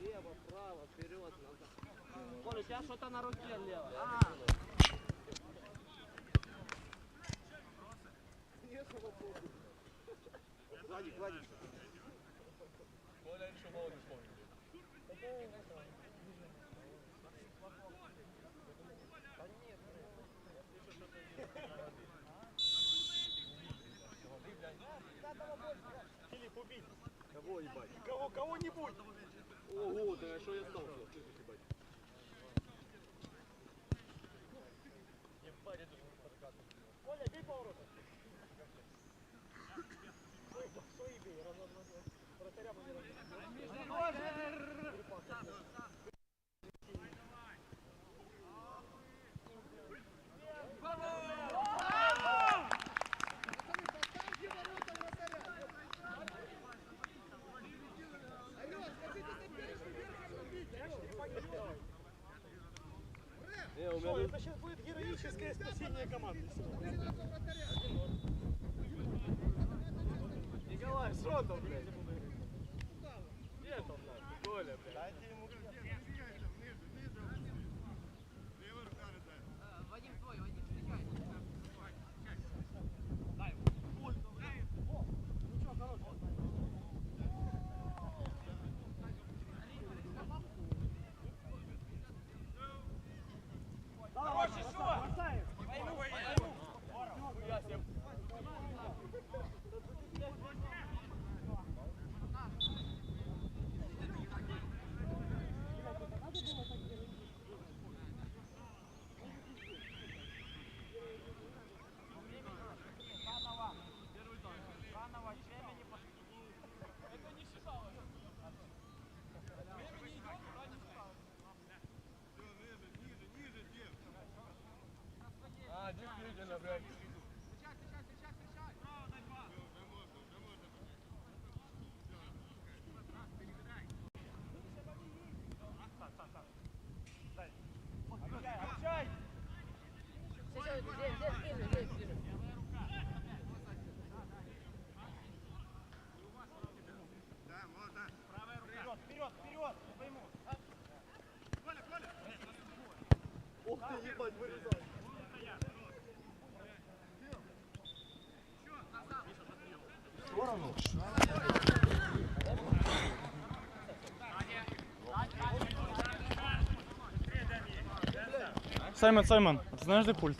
Лево, право, вперед, назад. Коля, у тебя что-то на руке лево. А, Владик, Владик. Филипп, убить. Кого ебать? Кого, кого-нибудь. Ого, да что я стал? Меня это сейчас будет героическое спасение команды. Николай, с ротом, блядь? Саймон, Саймон, знаешь где пульт?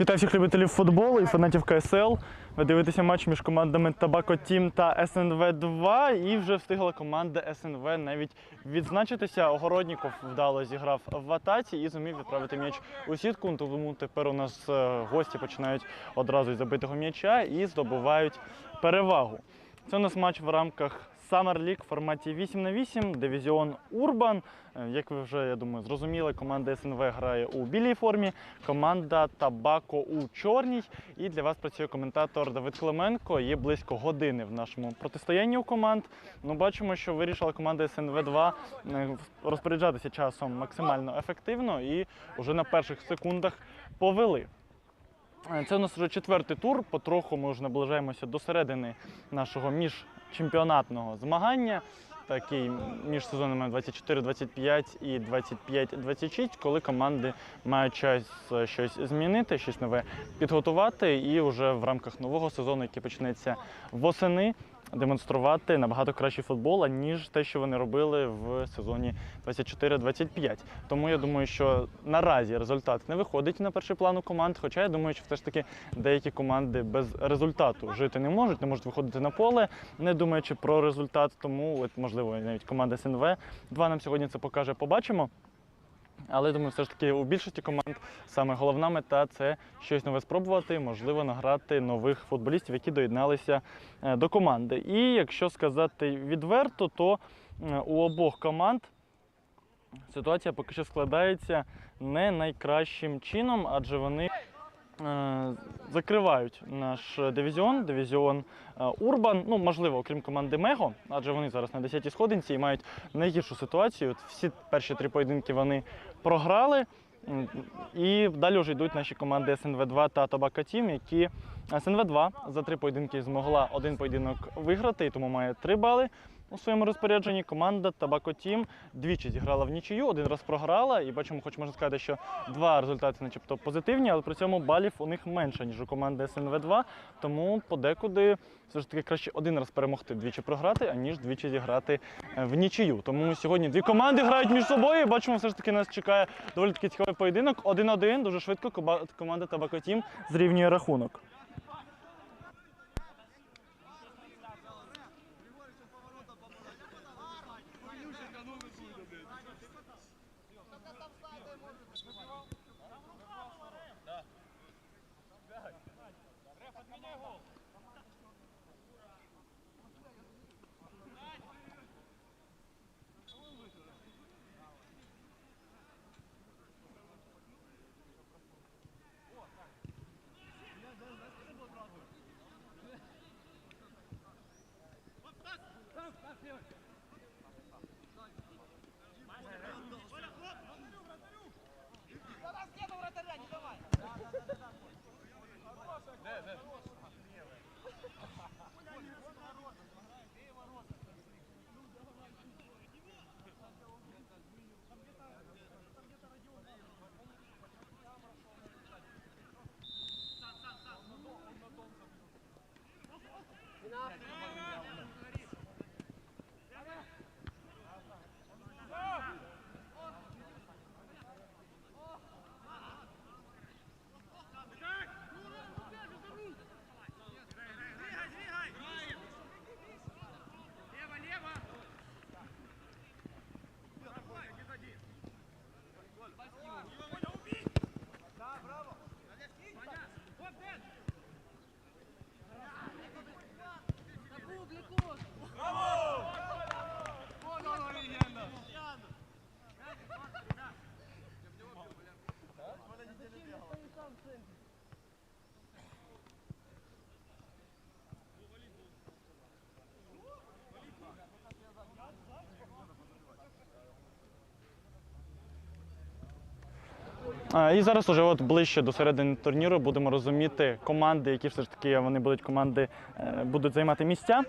Вітаю всіх любителів футболу і фанатів КСЛ. Ви дивитеся матч між командами Табако Тім та СНВ 2 і вже встигла команда СНВ навіть відзначитися. Огородніков вдало зіграв в атаці і зумів відправити м'яч у сітку. Тому тепер у нас е, гості починають одразу із забитого м'яча і здобувають перевагу. Це у нас матч в рамках Summer League в форматі 8 на 8, дивізіон Урбан. Е, Як ви вже я думаю, зрозуміли, команда СНВ грає у білій формі, команда Табако у чорній. І для вас працює коментатор Давид Клименко. Є близько години в нашому протистоянні у команд. Ну, бачимо, що вирішила команда СНВ 2 розпоряджатися часом максимально ефективно і вже на перших секундах повели. Е, Це у нас вже четвертий тур. Потроху ми вже наближаємося до середини нашого міжчемпіонатного змагання. Такий між сезонами 24-25 і 25-26, коли команди мають час щось змінити, щось нове підготувати. І вже в рамках нового сезону, який почнеться восени, демонструвати набагато кращий футбол, ніж те, що вони робили в сезоні 24-25. Тому я думаю, що наразі результат не виходить на перший план у команд. Хоча я думаю, що все ж таки деякі команди без результату жити не можуть, не можуть виходити на поле, не думаючи про результат. Тому, от, можливо, навіть команда СНВ 2 нам сьогодні це покаже, побачимо. Але я думаю, все ж таки у більшості команд саме головна мета це щось нове спробувати, можливо, награти нових футболістів, які доєдналися е, до команди. І якщо сказати відверто, то е, у обох команд ситуація поки що складається не найкращим чином, адже вони е, закривають наш дивізіон, дивізіон Урбан. Ну, можливо, окрім команди Мего, адже вони зараз на 10-й сходинці і мають найгіршу ситуацію. Всі перші три поєдинки вони програли. І далі вже йдуть наші команди СНВ-2 та Тобака Тім, які СНВ-2 за три поєдинки змогла один поєдинок виграти, і тому має три бали у своєму розпорядженні. Команда Табако Тім двічі зіграла в нічию, один раз програла. І бачимо, хоч можна сказати, що два результати, начебто, позитивні, але при цьому балів у них менше, ніж у команди СНВ-2. Тому подекуди все ж таки краще один раз перемогти, двічі програти, аніж двічі зіграти е, в нічию. Тому сьогодні дві команди грають між собою. Бачимо, все ж таки нас чекає доволі таки цікавий поєдинок. 1-1, дуже швидко команда Табако Тім зрівнює рахунок. А, І зараз уже от ближче до середини турніру будемо розуміти команди, які все ж таки вони будуть команди е, будуть займати місця.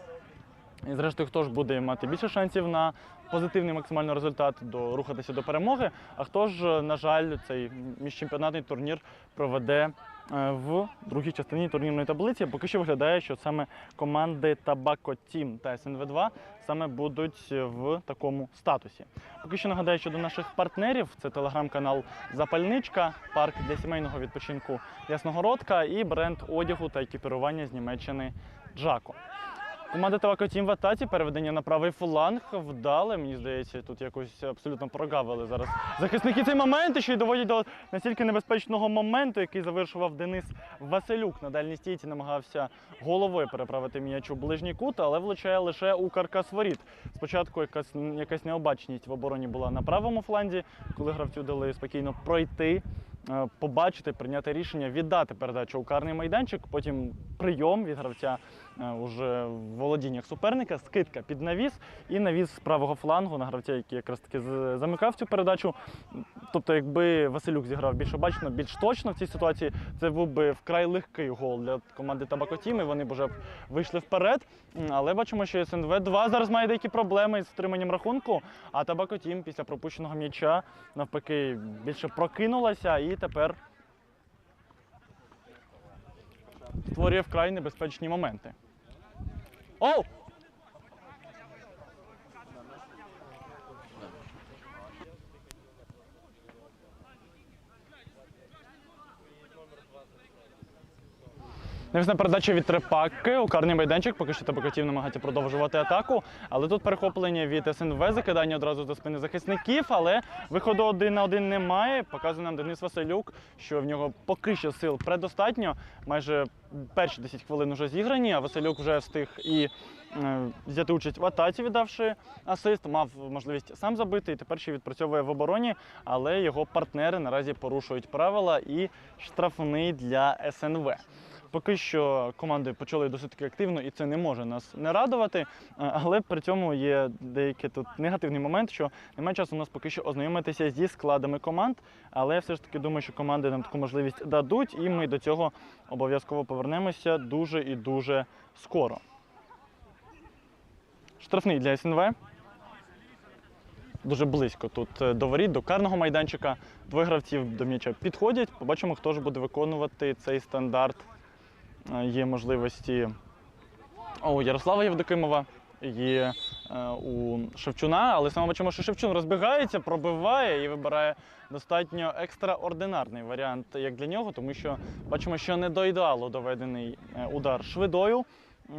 І зрештою, хто ж буде мати більше шансів на позитивний максимальний результат до рухатися до перемоги, а хто ж, на жаль, цей міжчемпіонатний турнір проведе в другій частині турнірної таблиці. Поки що виглядає, що саме команди Табако Тім та СНВ 2 саме будуть в такому статусі. Поки що нагадаю, що до наших партнерів це телеграм-канал Запальничка, парк для сімейного відпочинку Ясногородка і бренд одягу та екіпірування з Німеччини Джако. Команда Тавако Тім в атаці, переведення на правий фланг вдале. Мені здається, тут якось абсолютно прогавили зараз захисники цей момент ще й доводять до настільки небезпечного моменту, який завершував Денис Василюк. На дальній стійці намагався головою переправити м'яч у ближній кут, але влучає лише у каркас воріт. Спочатку якась, якась необачність в обороні була на правому фланзі, коли гравцю дали спокійно пройти. Е, Побачити, прийняти рішення, віддати передачу у карний майданчик, потім прийом від гравця е, уже в володіннях суперника, скидка під навіс і навіс з правого флангу на гравця, який якраз таки замикав цю передачу. Тобто, якби Василюк зіграв більш обачно, більш точно в цій ситуації, це був би вкрай легкий гол для команди Табакотім, і вони б вже вийшли вперед. Але бачимо, що СНВ 2 зараз має деякі проблеми з втриманням рахунку, а Табакотім після пропущеного м'яча навпаки більше прокинулася і тепер створює вкрай небезпечні моменти. Оу! Навісна передача від Трепаки у карний майданчик. Поки що Табакотів намагається продовжувати атаку. Але тут перехоплення від СНВ, закидання одразу до спини захисників, але виходу один на один немає. Показує нам Денис Василюк, що в нього поки що сил предостатньо. Майже перші 10 хвилин вже зіграні, а Василюк вже встиг і е, взяти участь в атаці, віддавши асист, мав можливість сам забити і тепер ще відпрацьовує в обороні, але його партнери наразі порушують правила і штрафний для СНВ. Поки що команди почали досить таки активно, і це не може нас не радувати. Але при цьому є деякий тут негативний момент, що немає часу у нас поки що ознайомитися зі складами команд. Але я все ж таки думаю, що команди нам таку можливість дадуть, і ми до цього обов'язково повернемося дуже і дуже скоро. Штрафний для СНВ. Дуже близько тут е, до воріт, до карного майданчика. Двоє гравців до м'яча підходять. Побачимо, хто ж буде виконувати цей стандарт. Е, Є можливості у Ярослава Євдокимова, є е, у Шевчуна, але саме бачимо, що Шевчун розбігається, пробиває і вибирає достатньо екстраординарний варіант як для нього, тому що бачимо, що не до ідеалу доведений е, удар швидою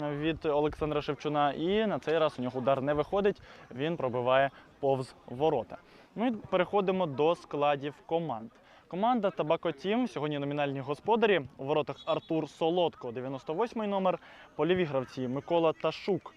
від Олександра Шевчуна, і на цей раз у нього удар не виходить, він пробиває повз ворота. Ми переходимо до складів команд. Команда Табако Тім сьогодні номінальні господарі. У воротах Артур Солодко, 98-й номер. Полівігравці Микола Ташук.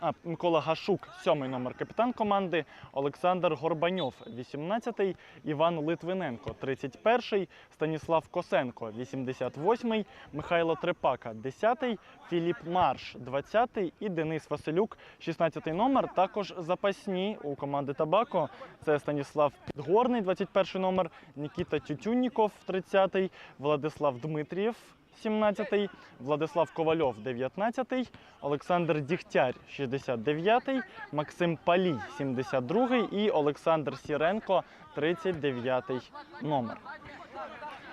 А, Микола Гашук, сьомий номер капітан команди, Олександр Горбаньов, 18-й, Іван Литвиненко, 31-й, Станіслав Косенко, 88-й, Михайло Трепака, 10-й, Філіп Марш, 20-й і Денис Василюк, 16-й номер. Також запасні у команди Табако. Це Станіслав Підгорний, 21-й номер, Нікіта Тютюнніков, 30-й, Владислав Дмитрієв, 17-й, Владислав Ковальов, 19-й, Олександр Дігтяр, 69-й, Максим Палій, 72-й і Олександр Сіренко, 39-й номер.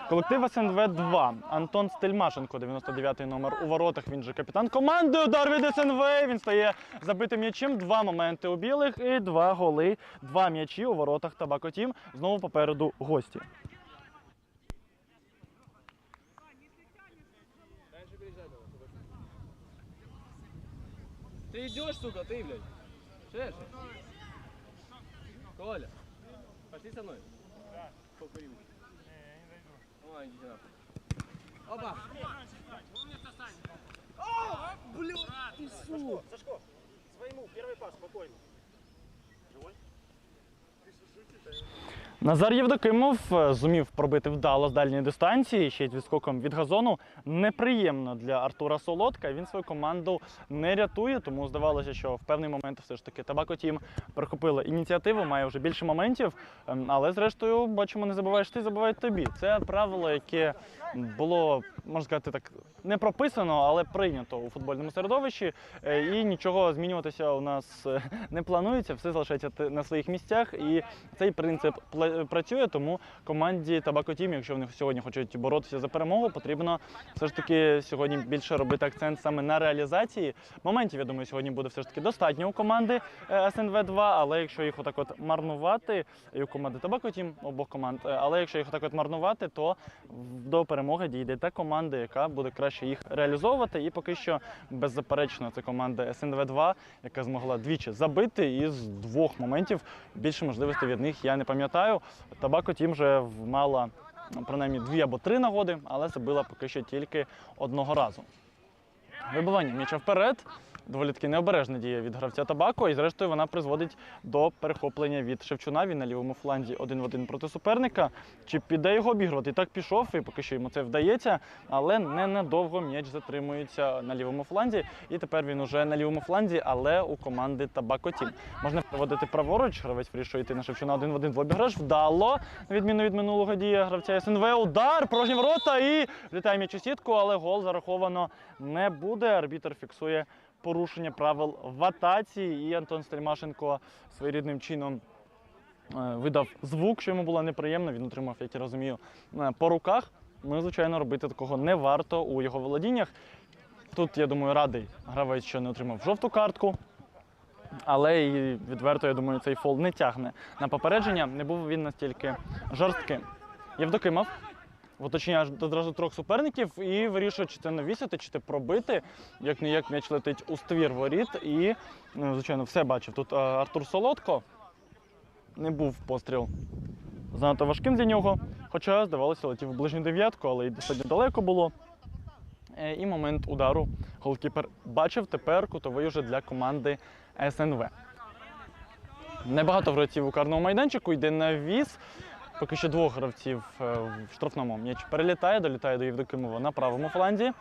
Колектив СНВ 2. Антон Стельмашенко, 99-й номер у воротах. Він же капітан команди. Удар від СНВ. Він стає забитим м'ячем. Два моменти у білих і два голи. Два м'ячі у воротах Табако Тім. Знову попереду гості. Ты идешь, сука, ты, блядь. Шеш. Коля, пошли со мной. Да. Сколько ему? Ой, иди нахуй. Опа. О, блядь, ты сука. Сашко, своему, первый пас, спокойно. Назар Євдокимов е, зумів пробити вдало з дальньої дистанції, ще й відскоком від газону. Неприємно для Артура Солодка. Він свою команду не рятує, тому здавалося, що в певний момент все ж таки Табако Тім перехопила ініціативу, має вже більше моментів. Ем, Але зрештою, бачимо, не забуваєш ти, забувають тобі. Це правило, яке було, можна сказати, так не прописано, але прийнято у футбольному середовищі. Е, І нічого змінюватися у нас е, не планується, все залишається на своїх місцях. І цей принцип працює, тому команді Табако Тім, якщо вони сьогодні хочуть боротися за перемогу, потрібно все ж таки сьогодні більше робити акцент саме на реалізації. Моментів, я думаю, сьогодні буде все ж таки достатньо у команди е, СНВ 2 але якщо їх отак от марнувати, і у команди Табако Тім обох команд, але якщо їх отак от марнувати, то до перемоги дійде та команда, яка буде краще їх реалізовувати. І поки що беззаперечно це команда СНВ 2 яка змогла двічі забити І з двох моментів. Більше можливостей від них я не пам'ятаю. Табако Тім вже мала ну, принаймні дві або три нагоди, але забила поки що тільки одного разу. Вибивання м'яча вперед. Доволі таки необережна дія від гравця Табако, і зрештою вона призводить до перехоплення від Шевчуна. Він на лівому фланзі один в один проти суперника. Чи піде його обігрувати? І так пішов, і поки що йому це вдається, але ненадовго м'яч затримується на лівому фланзі. І тепер він уже на лівому фланзі, але у команди Табако Тім. Можна проводити праворуч, гравець вирішує йти на Шевчуна один в один в обіграш. Вдало, на відміну від минулого дія гравця СНВ. Удар, порожні ворота і влітає м'яч у сітку, але гол зараховано не буде. Арбітр фіксує порушення правил в атаці, і Антон Стельмашенко своєрідним чином е, видав звук, що йому було неприємно. Він отримав, як я розумію, е, по руках. Ну, звичайно, робити такого не варто у його володіннях. Тут, я думаю, радий гравець, що не отримав жовту картку. Але і відверто, я думаю, цей фол не тягне на попередження. Не був він настільки жорстким. Євдокимов аж одразу трьох суперників і вирішує, чи це навісити, чи це пробити. Як не як м'яч летить у ствір воріт. І, ну, звичайно, все бачив. Тут е, Артур Солодко. Не був постріл занадто важким для нього. Хоча, здавалося, летів в ближню дев'ятку, але й достатньо далеко було. Е, І момент удару голкіпер бачив тепер кутовий уже для команди СНВ. Небагато гравців у карному майданчику, йде навіс. Поки що двох гравців е, в штрафному м'яч перелітає, долітає до Євдокимова на правому фланзі.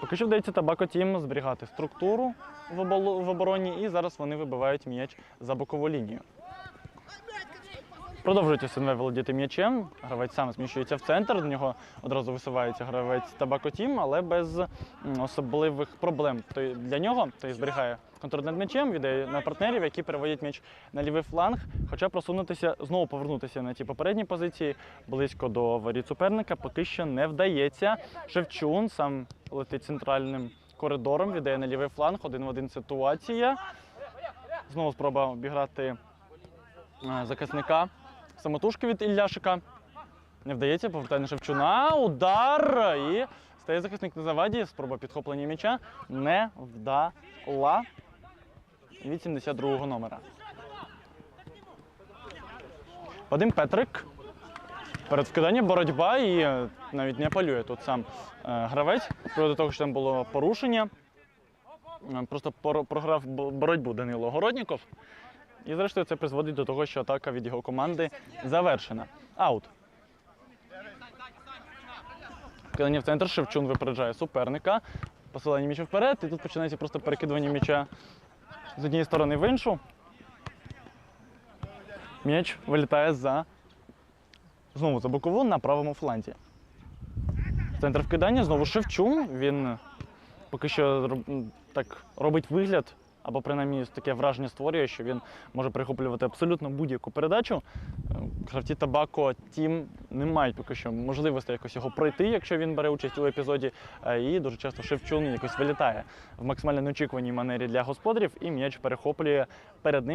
Поки що вдається Табако Тім зберігати структуру в обороні, і зараз вони вибивають м'яч за бокову лінію. Продовжують СНВ володіти м'ячем. Гравець сам зміщується в центр. До нього одразу висувається гравець Табако Тім, але без особливих проблем Той- для нього. Той зберігає контроль над м'ячем, віддає на партнерів, які переводять м'яч на лівий фланг. Хоча просунутися, знову повернутися на ті попередні позиції близько до воріт суперника поки що не вдається. Шевчун сам летить центральним коридором, віддає на лівий фланг, один в один ситуація. Знову спроба обіграти е, захисника. Самотужки від Ілляшика. Не вдається, повертає на Шевчуна. Удар! І стає захисник на заваді. Спроба підхоплення м'яча не вдала від 72-го номера. Вадим Петрик. Перед вкиданням боротьба і навіть не апелює тут сам е, гравець. Приводу того, що там було порушення. Е, Просто програв боротьбу Данило Городніков. І зрештою це призводить до того, що атака від його команди завершена. Аут. Кидання в центр, Шевчун випереджає суперника. Посилання м'яча вперед, і тут починається просто перекидування м'яча з однієї сторони в іншу. М'яч вилітає за знову за бокову на правому фланзі. Центр вкидання знову Шевчун. Він поки що так робить вигляд, або принаймні таке враження створює, що він може перехоплювати абсолютно будь-яку передачу. Е, Гравці Табако Тім не мають поки що можливості якось його пройти, якщо він бере участь у епізоді. Е, І дуже часто Шевчун якось вилітає в максимально неочікуваній манері для господарів, і м'яч перехоплює перед ним.